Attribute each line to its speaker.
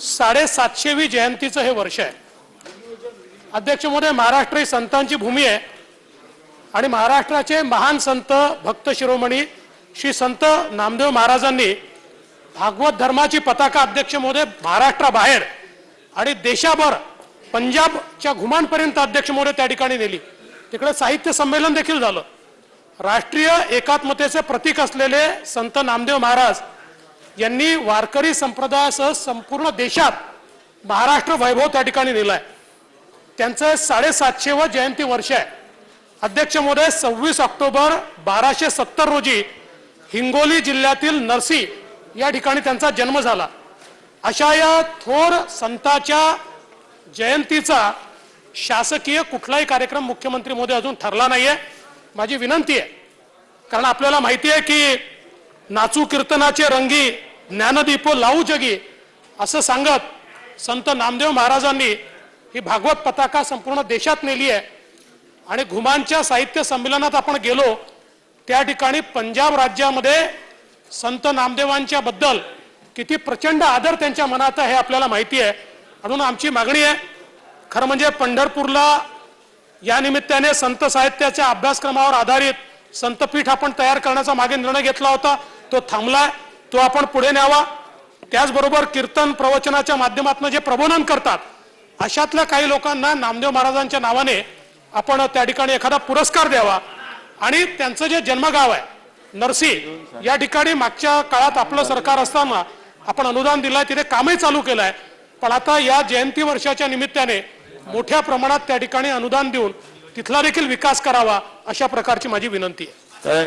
Speaker 1: साडेसातशेवी जयंतीचं हे वर्ष आहे. अध्यक्ष महोदय महाराष्ट्र ही संतांची भूमी आहे. आणि महाराष्ट्राचे महान संत भक्त शिरोमणी श्री संत नामदेव महाराजांनी भागवत धर्माची पताका अध्यक्ष महोदय महाराष्ट्राबाहेर आणि देशाभर पंजाबच्या घुमांपर्यंत अध्यक्ष महोदय त्या ठिकाणी नेली. तिकडे साहित्य संमेलन देखील झालं. राष्ट्रीय एकात्मतेचे प्रतीक असलेले संत नामदेव महाराज यांनी वारकरी संप्रदायासह संपूर्ण देशात महाराष्ट्र वैभव त्या ठिकाणी नेलाय. त्यांचं साडेसातशेवं जयंती वर्ष आहे. अध्यक्ष महोदय सव्वीस ऑक्टोबर बाराशे सत्तर रोजी हिंगोली जिल्ह्यातील नरसी या ठिकाणी त्यांचा जन्म झाला. अशा या थोर संताच्या जयंतीचा शासकीय कुठलाही कार्यक्रम मुख्यमंत्री मोदी अजून ठरला नाहीये. माझी विनंती आहे कारण आपल्याला माहिती आहे की नाचू कीर्तनाचे रंगी ज्ञानदीप लावू जगी. असं सांगत संत नामदेव महाराजांनी ही भागवत पताका संपूर्ण देशात नेली आहे. आणि घुमांच्या साहित्य संमेलनात आपण गेलो त्या ठिकाणी पंजाब राज्यामध्ये संत नामदेवांच्या बद्दल किती प्रचंड आदर त्यांच्या मनात आहे हे आपल्याला माहिती आहे. म्हणून आमची मागणी आहे खरं म्हणजे पंढरपूरला या निमित्ताने संत साहित्याच्या अभ्यासक्रमावर आधारित संतपीठ आपण तयार करण्याचा मागे निर्णय घेतला होता. तो थांबलाय. तो आपण पुढे न्यावा. त्याचबरोबर कीर्तन प्रवचनाच्या माध्यमातून जे प्रबोधन करतात अशातल्या काही लोकांना नामदेव महाराजांच्या नावाने आपण त्या ठिकाणी एखादा पुरस्कार द्यावा. आणि त्यांचं जे जन्मगाव आहे नरसी या ठिकाणी मागच्या काळात आपलं सरकार असताना आपण अनुदान दिलंय तिथे कामही चालू केलंय. पण आता या जयंती वर्षाच्या निमित्ताने मोठ्या प्रमाणात त्या ठिकाणी अनुदान देऊन तिथला देखील विकास करावा अशा प्रकारची माझी विनंती आहे.